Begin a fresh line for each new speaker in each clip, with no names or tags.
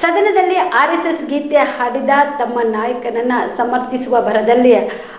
ಸದನದಲ್ಲಿ ಆರ್ಎಸ್ಎಸ್ ಗೀತೆ ಹಾಡಿದ ತಮ್ಮ ನಾಯಕನನ್ನ ಸಮರ್ಥಿಸುವ ಭರದಲ್ಲಿ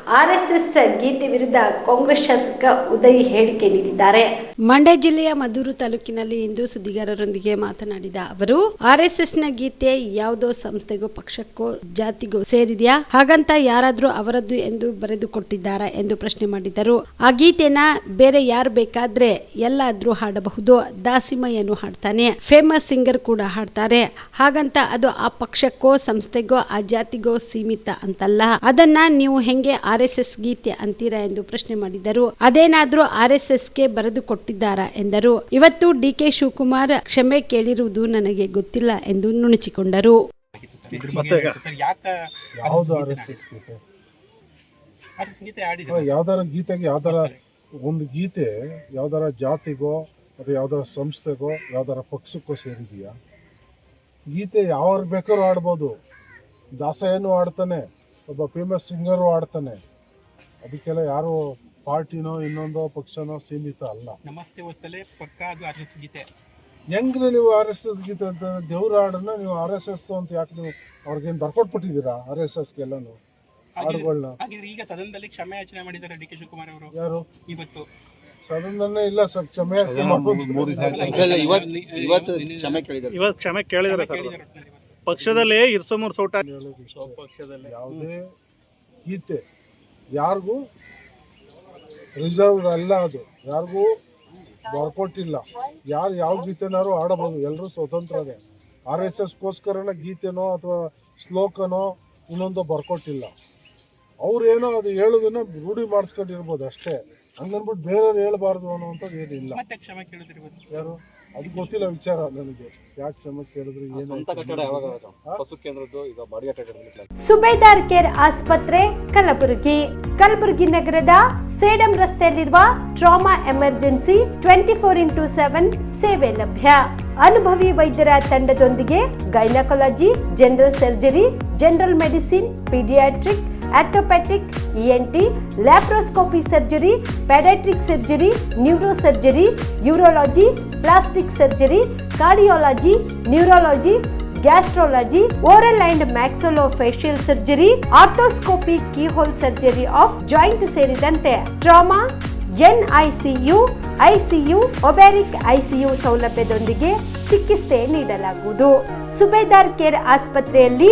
ಆರ್ಎಸ್ಎಸ್ ಗೀತೆ ವಿರುದ್ಧ ಕಾಂಗ್ರೆಸ್ ಶಾಸಕ ಉದಯ್ ಹೇಳಿಕೆ ನೀಡಿದ್ದಾರೆ. ಮಂಡ್ಯ ಜಿಲ್ಲೆಯ ಮದ್ದೂರು ತಾಲೂಕಿನಲ್ಲಿ ಇಂದು ಸುದ್ದಿಗಾರರೊಂದಿಗೆ ಮಾತನಾಡಿದ ಅವರು ಆರ್ಎಸ್ಎಸ್ನ ಗೀತೆ ಯಾವುದೋ ಸಂಸ್ಥೆಗೋ ಪಕ್ಷಕ್ಕೋ ಜಾತಿಗೋ ಸೇರಿದೆಯಾ? ಹಾಗಂತ ಯಾರಾದ್ರೂ ಅವರದ್ದು ಎಂದು ಬರೆದುಕೊಟ್ಟಿದ್ದಾರಾ ಎಂದು ಪ್ರಶ್ನೆ ಮಾಡಿದರು. ಆ ಗೀತೆನ ಬೇರೆ ಯಾರು ಬೇಕಾದ್ರೆ ಎಲ್ಲಾದ್ರೂ ಹಾಡಬಹುದು. ದಾಸಿಮಯ್ಯನು ಹಾಡ್ತಾನೆ. ಫೇಮಸ್ ಸಿಂಗರ್ ಕೂಡ ಹಾಡ್ತಾರೆ. ಹಾಗಂತ ಅದು ಆ ಪಕ್ಷಕ್ಕೋ ಸಂಸ್ಥೆಗೋ ಆ ಜಾತಿಗೋ ಸೀಮಿತ ಅಂತಲ್ಲ. ಅದನ್ನ ನೀವು ಹೆಂಗೆ ಆರ್ ಎಸ್ ಎಸ್ ಗೀತೆ ಅಂತೀರಾ ಎಂದು ಪ್ರಶ್ನೆ ಮಾಡಿದರು. ಅದೇನಾದ್ರೂ ಆರ್ ಎಸ್ ಎಸ್ಗೆ ಬರೆದು ಕೊಟ್ಟಿದ್ದಾರಾ ಎಂದರು. ಇವತ್ತು ಡಿ ಕೆ ಶಿವಕುಮಾರ್ ಕ್ಷಮೆ ಕೇಳಿರುವುದು ನನಗೆ ಗೊತ್ತಿಲ್ಲ ಎಂದು ನುಣುಚಿಕೊಂಡರು.
ಯಾವ್ದಾರ ಗೀತೆಗೆ ಯಾವ್ದಾರ ಒಂದು ಗೀತೆ ಯಾವ್ದಾರ ಜಾತಿಗೋ ಅಥವಾ ಯಾವ್ದಾರ ಸಂಸ್ಥೆಗೋ ಯಾವ್ದಾರ ಪಕ್ಷಕ್ಕೋ ಸೇರಿದೆಯಾ? ಗೀತೆ ಯಾವಾಗ ಬೇಕಾದ್ರೂ ಆಡ್ಬೋದು ದಾಸಯ್ಯನೂ ಆಡ್ತಾನೆ ಒಬ್ಬ ಫೇಮಸ್ ಸಿಂಗರು ಆಡ್ತಾನೆ ಅದಕ್ಕೆಲ್ಲ ಯಾರು ಪಾರ್ಟಿನೋ ಇನ್ನೊಂದೋ ಪಕ್ಷನೋ ಸೀಮಿತ ಅಲ್ಲ.
ನಮಸ್ತೆ ಹೊಸಲೆ ಪಕ್ಕ ಅದು ಆರ್ ಎಸ್ ಗೀತೆ.
ಹೆಂಗ್ರಿ ನೀವು ಆರ್ ಎಸ್ ಎಸ್ ಗೀತೆ ಅಂತ ದೇವ್ರ ಹಾಡನ್ನ ನೀವು ಆರ್ ಎಸ್ ಎಸ್ ಅಂತ ಯಾಕೆ ನೀವು ಅವ್ರಿಗೇನು ಬರ್ಕೊಟ್ಬಿಟ್ಟಿದ್ದೀರಾ ಆರ್ ಎಸ್ ಎಸ್ಗೆಲ್ಲನು ಹಾಡುಗಳನ್ನ
ಹಾಗಿದ್ರೆ ಈಗ ಸದನದಲ್ಲಿ ಕ್ಷಮೆ ಯಾಚನೆ ಮಾಡಿದ್ದಾರೆ ಡಿ ಕೆ ಶಿವಕುಮಾರ್ ಅವರು.
ಯಾರು?
ಇವತ್ತು.
ಸದನನೇ ಇಲ್ಲ ಸರ್ ಕ್ಷಮೆ?
ಇವತ್ತು ಇವತ್ತು ಕ್ಷಮೆ ಕೇಳಿದ್ದಾರೆ.
ಇವತ್ತು ಕ್ಷಮೆ ಕೇಳಿದ್ದಾರೆ ಸರ್ ಪಕ್ಷದಲ್ಲಿ ಇರ್ಸಮೂರ್ ಸೌಟ.
ಯಾವುದೇ ಗೀತೆ ಯಾರಿಗೂ ರಿಸರ್ವ್ ಅಲ್ಲ ಅದು. ಯಾರಿಗೂ ಬರ್ಕೊಟ್ಟಿಲ್ಲ ಯಾರು ಯಾವ ಗೀತೆನಾರು ಆಡಬಹುದು ಎಲ್ಲರೂ ಸ್ವತಂತ್ರನೇ ಆರ್ ಎಸ್ ಎಸ್ಗೋಸ್ಕರನ ಗೀತೆನೋ ಅಥವಾ ಶ್ಲೋಕನೋ ಇನ್ನೊಂದು ಬರ್ಕೊಟ್ಟಿಲ್ಲ ಅವ್ರೇನೋ ಅದು ಹೇಳೋದನ್ನ ರೂಢಿ ಮಾಡಿಸ್ಕೊಂಡಿರ್ಬೋದು ಅಷ್ಟೇ. ಹಂಗನ್ಬಿಟ್ಟು ಬೇರೆಯವ್ರು ಹೇಳ್ಬಾರ್ದು ಅನ್ನೋವಂಥದ್ದು ಏನಿಲ್ಲ.
ಮತ್ತೆ ಕ್ಷಮೆ ಕೇಳಿದ್ರು ಇವತ್ತು
ಯಾರು? ಅದು ಗೊತ್ತಿಲ್ಲ ವಿಚಾರ ನನಗೆ. ಯಾಕೆ ಕ್ಷಮೆ ಕೇಳಿದ್ರು ಏನು
ಪಶು ಕೇಂದ್ರದ್ದು ಈಗ ಬಾಡಿಗೆ ಕಟ್ಟಡ
ಸುಬೇದಾರ್ ಕೇರ್ ಆಸ್ಪತ್ರೆ ಕಲಬುರಗಿ. ಕಲಬುರಗಿ ನಗರದ ಸೇಡಂ ರಸ್ತೆಯಲ್ಲಿರುವ trauma emergency twenty four into seven ಸೇವೆ ಲಭ್ಯ. ಅನುಭವಿ ವೈದ್ಯರ ತಂಡದೊಂದಿಗೆ gynaecology general surgery general medicine paediatric orthopaedic ENT laparoscopy surgery paediatric surgery neuro surgery urology, plastic surgery, cardiology, neurology, gastrology, oral and maxillofacial surgery, arthroscopy keyhole surgery of joint ಸೇರಿದಂತೆ trauma, N I C U, I NICU ICU obstetric U ಸೌಲಭ್ಯದೊಂದಿಗೆ ಚಿಕಿತ್ಸೆ ನೀಡಲಾಗುವುದು. ಸುಬೇದಾರ್ care ಆಸ್ಪತ್ರೆಯಲ್ಲಿ